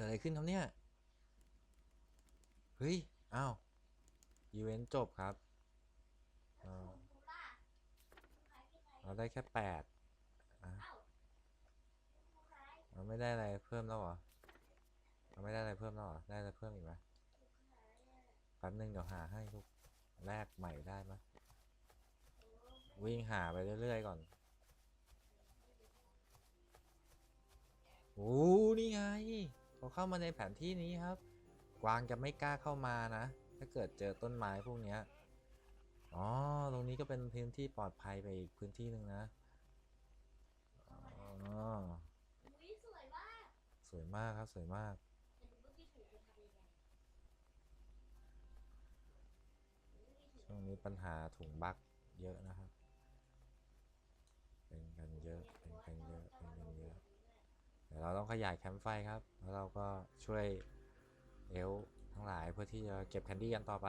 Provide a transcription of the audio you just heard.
กิดอะไรขึ้นครับเนี่ย เฮ้ย อ้าวอีเวนต์จบครับ เราได้แค่แปดเราไม่ได้อะไรเพิ่มแล้วเหรอ เราไม่ได้อะไรเพิ่มแล้วเหรอ ได้อะไรเพิ่มอีกไหมแป๊บนึงเดี๋ยวหาให้ลูกแลกใหม่ได้ไหมวิ่งหาไปเรื่อยๆก่อน โอ้ นี่ไง พอเข้ามาในแผนที่นี้ครับ กวางจะไม่กล้าเข้ามานะ ถ้าเกิดเจอต้นไม้พวกนี้อ๋อ ตรงนี้ก็เป็นพื้นที่ปลอดภัยไปอีกพื้นที่หนึ่งนะอ๋อสวยมาก สวยมากครับสวยมากช่วงนี้ปัญหาถุงบั๊กเยอะนะครับ เป็นกันเยอะ เป็นกันเยอะ เป็นกันเยอะ เราต้องขยายแคมป์ไฟครับ แล้วเราก็ช่วยเอลทั้งหลายเพื่อที่จะเก็บแคนดี้กันต่อไป